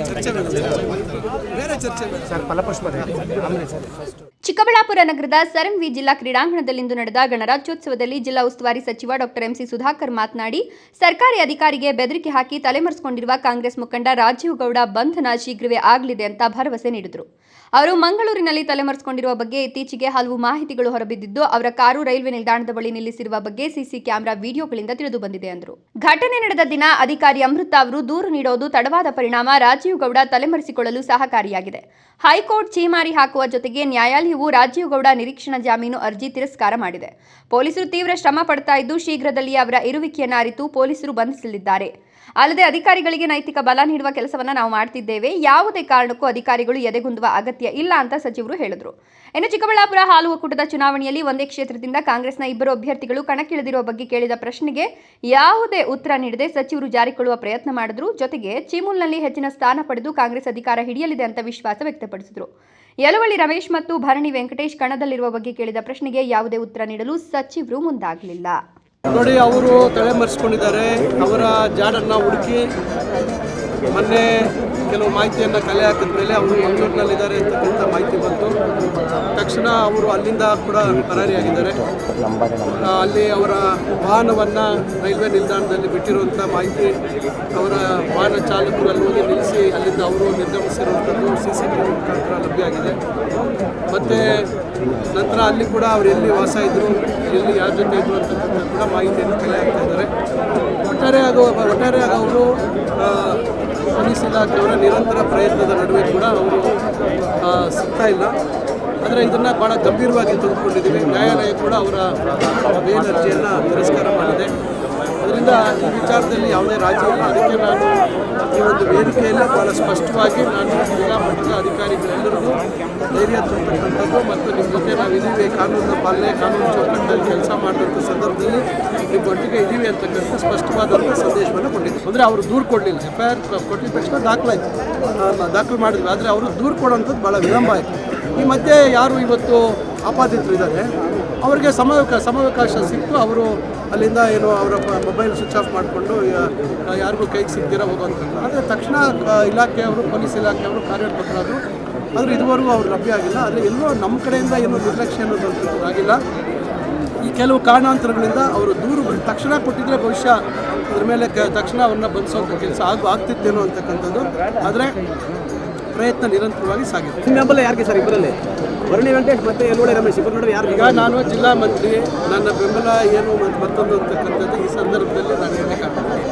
చర్చ వేరే చర్చ సార్ పల్లపుష్ప రెడ్డి. ఫస్ట్ ಚಿಕ್ಕಬಳ್ಳಾಪುರ ನಗರದ ಸರ್ಎಂವಿ ಜಿಲ್ಲಾ ಕ್ರೀಡಾಂಗಣದಲ್ಲಿಂದು ನಡೆದ ಗಣರಾಜ್ಯೋತ್ಸವದಲ್ಲಿ ಜಿಲ್ಲಾ ಉಸ್ತುವಾರಿ ಸಚಿವ ಡಾಕ್ಟರ್ ಎಂಸಿ ಸುಧಾಕರ್ ಮಾತನಾಡಿ, ಸರ್ಕಾರಿ ಅಧಿಕಾರಿಗೆ ಬೆದರಿಕೆ ಹಾಕಿ ತಲೆಮರೆಸಿಕೊಂಡಿರುವ ಕಾಂಗ್ರೆಸ್ ಮುಖಂಡ ರಾಜೀವ್ ಗೌಡ ಬಂಧನ ಶೀಘ್ರವೇ ಆಗಲಿದೆ ಅಂತ ಭರವಸೆ ನೀಡಿದರು. ಅವರು ಮಂಗಳೂರಿನಲ್ಲಿ ತಲೆಮರೆಸಿಕೊಂಡಿರುವ ಬಗ್ಗೆ ಇತ್ತೀಚೆಗೆ ಹಲವು ಮಾಹಿತಿಗಳು ಹೊರಬಿದ್ದಿದ್ದು, ಅವರ ಕಾರು ರೈಲ್ವೆ ನಿಲ್ದಾಣದ ಬಳಿ ನಿಲ್ಲಿಸಿರುವ ಬಗ್ಗೆ ಸಿಸಿ ಕ್ಯಾಮೆರಾ ವಿಡಿಯೋಗಳಿಂದ ತಿಳಿದು ಬಂದಿದೆ ಎಂದರು. ಘಟನೆ ನಡೆದ ದಿನ ಅಧಿಕಾರಿ ಅಮೃತ ಅವರು ದೂರು ನೀಡೋದು ತಡವಾದ ಪರಿಣಾಮ ರಾಜೀವ್ ಗೌಡ ತಲೆಮರೆಸಿಕೊಳ್ಳಲು ಸಹಕಾರಿಯಾಗಿದೆ. ಹೈಕೋರ್ಟ್ ಛೀಮಾರಿ ಹಾಕುವ ಜೊತೆಗೆ ನ್ಯಾಯಾಲಯವು ರಾಜೀವ್ ಗೌಡ ನಿರೀಕ್ಷಣಾ ಜಾಮೀನು ಅರ್ಜಿ ತಿರಸ್ಕಾರ ಮಾಡಿದೆ. ಪೊಲೀಸರು ತೀವ್ರ ಶ್ರಮ ಪಡ್ತಾ ಇದ್ದು ಶೀಘ್ರದಲ್ಲಿ ಅವರ ಇರುವಿಕೆಯನ್ನು ಅರಿತು ಪೊಲೀಸರು ಬಂಧಿಸಲಿದ್ದಾರೆ. ಅಲ್ಲದೆ ಅಧಿಕಾರಿಗಳಿಗೆ ನೈತಿಕ ಬಲ ನೀಡುವ ಕೆಲಸವನ್ನು ನಾವು ಮಾಡ್ತಿದ್ದೇವೆ. ಯಾವುದೇ ಕಾರಣಕ್ಕೂ ಅಧಿಕಾರಿಗಳು ಎದೆಗುಂದುವ ಅಗತ್ಯ ಇಲ್ಲ ಅಂತ ಸಚಿವರು ಹೇಳಿದರು. ಇನ್ನು ಚಿಕ್ಕಬಳ್ಳಾಪುರ ಹಾಲು ಒಕ್ಕೂಟದ ಚುನಾವಣೆಯಲ್ಲಿ ಒಂದೇ ಕ್ಷೇತ್ರದಿಂದ ಕಾಂಗ್ರೆಸ್ನ ಇಬ್ಬರು ಅಭ್ಯರ್ಥಿಗಳು ಕಣಕ್ಕಿಳಿದಿರುವ ಬಗ್ಗೆ ಕೇಳಿದ ಪ್ರಶ್ನೆಗೆ ಯಾವುದೇ ಉತ್ತರ ನೀಡದೆ ಸಚಿವರು ಜಾರಿಕೊಳ್ಳುವ ಪ್ರಯತ್ನ ಮಾಡಿದ್ರು. ಜೊತೆಗೆ ಚಿಮೂಲ್ನಲ್ಲಿ ಹೆಚ್ಚಿನ ಸ್ಥಾನ ಪಡೆದು ಕಾಂಗ್ರೆಸ್ ಅಧಿಕಾರ ಹಿಡಿಯಲಿದೆ ಅಂತ ವಿಶ್ವಾಸ ವ್ಯಕ್ತಪಡಿಸಿದರು. ಯಲವಳ್ಳಿ ರಮೇಶ್ ಮತ್ತು ಭರಣಿ ವೆಂಕಟೇಶ್ ಕಣದಲ್ಲಿರುವ ಬಗ್ಗೆ ಕೇಳಿದ ಪ್ರಶ್ನೆಗೆ ಯಾವುದೇ ಉತ್ತರ ನೀಡಲು ಸಚಿವರು ಮುಂದಾಗಲಿಲ್ಲ. ನೋಡಿ, ಅವರು ತಲೆಮರೆಸ್ಕೊಂಡಿದ್ದಾರೆ. ಅವರ ಜಾಡನ್ನು ಹುಡುಕಿ ಮೊನ್ನೆ ಕೆಲವು ಮಾಹಿತಿಯನ್ನು ಕಲೆ ಹಾಕಿದ ಮೇಲೆ ಅವರು ಮಂಗಳೂರಿನಲ್ಲಿದ್ದಾರೆ ಅಂತಕ್ಕಂಥ ಮಾಹಿತಿ ಬಂತು. ತಕ್ಷಣ ಅವರು ಅಲ್ಲಿಂದ ಕೂಡ ಪರಾರಿಯಾಗಿದ್ದಾರೆ. ಅಲ್ಲಿ ಅವರ ವಾಹನವನ್ನು ರೈಲ್ವೆ ನಿಲ್ದಾಣದಲ್ಲಿ ಬಿಟ್ಟಿರುವಂಥ ಮಾಹಿತಿ ಅವರ ವಾಹನ ಚಾಲಕರು ಅಲ್ಲಿ ಹೋಗಿ ನಿಲ್ಲಿಸಿ ಅಲ್ಲಿಂದ ಅವರು ನಿರ್ಗಮಿಸಿರುವಂಥದ್ದು ಸಿ ಸಿ ಟಿ ವಿ ಮುಖಾಂತರ ಲಭ್ಯ ಆಗಿದೆ. ಮತ್ತು ನಂತರ ಅಲ್ಲಿ ಕೂಡ ಅವರು ಎಲ್ಲಿ ವಾಸ ಇದ್ದರು ಎಲ್ಲಿ ಯಾರ ಜೊತೆ ಇದ್ರು ಅಂತಕ್ಕಂಥ ಕೂಡ ಮಾಹಿತಿಯನ್ನು ಕಲೆ ಹಾಕ್ತಾ ಇದ್ದಾರೆ. ಒಟ್ಟಾರೆ ಒಟ್ಟಾರೆಯಾಗಿ ಅವರು ಪೊಲೀಸ್ ಇಲಾಖೆಯವರ ನಿರಂತರ ಪ್ರಯತ್ನದ ನಡುವೆ ಕೂಡ ಅವರು ಸಿಗ್ತಾ ಇಲ್ಲ. ಆದರೆ ಇದನ್ನು ಭಾಳ ಗಂಭೀರವಾಗಿ ತೆಗೆದುಕೊಂಡಿದ್ದೀವಿ ನ್ಯಾಯಾಲಯ ಕೂಡ ಅವರ ಬೇಲ್ ಅರ್ಜಿಯನ್ನು ತಿರಸ್ಕಾರ ಮಾಡಿದೆ. ಅದರಿಂದ ಈ ವಿಚಾರದಲ್ಲಿ ಯಾವುದೇ ರಾಜಿ ಇಲ್ಲ ಅದಕ್ಕೆ ನಾನು ಈ ಒಂದು ವೇದಿಕೆಯಲ್ಲಿ ಭಾಳ ಸ್ಪಷ್ಟವಾಗಿ ನಾನು ಜಿಲ್ಲಾ ಮಟ್ಟದ ಅಧಿಕಾರಿಗಳೆಲ್ಲರಿಗೂ ಧೈರ್ಯ ತುಂಬತಕ್ಕಂಥದ್ದು ಮತ್ತು ನಿಮ್ಮ ಜೊತೆ ನಾವು ಕಾನೂನಿನ ಪಾಲನೆ, ಕಾನೂನು ಚೌಕಟ್ಟಲ್ಲಿ ಕೆಲಸ ಮಾಡಿದಂಥ ಸಂದರ್ಭದಲ್ಲಿ ನಿಮ್ಮ ಒಟ್ಟಿಗೆ ಇದ್ದೀವಿ ಅಂತಕ್ಕಂಥ ಸ್ಪಷ್ಟವಾದಂಥ ಸಂದೇಶವನ್ನು ಕೊಟ್ಟಿದ್ದೆ ಅಂದರೆ ಅವರು ದೂರು ಕೊಡಲಿಲ್ಲ. ಎಫ್ ಐ ಆರ್ ಕೊಟ್ಟಿದ ತಕ್ಷಣ ದಾಖಲಾಯಿತು. ದಾಖಲು ಮಾಡಿದ್ವಿ. ಆದರೆ ಅವರು ದೂರು ಕೊಡೋಂಥದ್ದು ಭಾಳ ವಿಳಂಬ ಆಯಿತು. ಈ ಮಧ್ಯೆ ಯಾರು ಇವತ್ತು ಆಪಾದಿತರು ಇದ್ದಾರೆ, ಅವರಿಗೆ ಸಮಯ ಸಮಯಾವಕಾಶ ಸಿಕ್ತು. ಅವರು ಅಲ್ಲಿಂದ ಏನು ಅವರ ಮೊಬೈಲ್ ಸ್ವಿಚ್ ಆಫ್ ಮಾಡಿಕೊಂಡು ಯಾರಿಗೂ ಕೈಗೆ ಸಿಗ್ದಿರ ಅಂತ ಆದರೆ ತಕ್ಷಣ ಇಲಾಖೆಯವರು, ಪೊಲೀಸ್ ಇಲಾಖೆಯವರು ಕಾರ್ಯೋತ್ಪಕರಾದರು ಆದರೆ ಇದುವರೆಗೂ ಅವ್ರು ಲಭ್ಯ ಆಗಿಲ್ಲ. ಆದರೆ ಎಲ್ಲೋ ನಮ್ಮ ಕಡೆಯಿಂದ ಏನೋ ನಿರ್ಲಕ್ಷ್ಯ ಅನ್ನೋದು ಆಗಿಲ್ಲ. ಈ ಕೆಲವು ಕಾರಣಾಂತರಗಳಿಂದ ಅವರು ದೂರು ತಕ್ಷಣ ಕೊಟ್ಟಿದ್ರೆ ಬಹುಶಃ ಅದ್ರ ಮೇಲೆ ಕ ತಕ್ಷಣ ಅವ್ರನ್ನ ಬಂಧಿಸೋಂಥ ಕೆಲಸ ಆಗು ಆಗ್ತಿತ್ತೇನೋ ಅಂತಕ್ಕಂಥದ್ದು. ಆದರೆ ಪ್ರಯತ್ನ ನಿರಂತರವಾಗಿ ಸಾಗಿದೆ. ನಿಮ್ಮ ಬೆಂಬಲ ಯಾರಿಗೆ ಸರ್ ಇಬ್ಬರಲ್ಲಿ? ಭರಣಿ ವೆಂಕಟೇಶ್ ಮತ್ತೆ ಎಲ್ಲೋಡೆ ರಮೇಶ್ ಇಬ್ಬರು ನೋಡಿ ಯಾರು ಈಗ ನಾನು ಜಿಲ್ಲಾ ಮಂತ್ರಿ ನನ್ನ ಬೆಂಬಲ ಏನು ಮತ್ತು ಮತ್ತೊಂದು ಅಂತಕ್ಕಂಥದ್ದು ಈ ಸಂದರ್ಭದಲ್ಲಿ ನಾನು ಹೇಳಬೇಕಾಗ್ತದೆ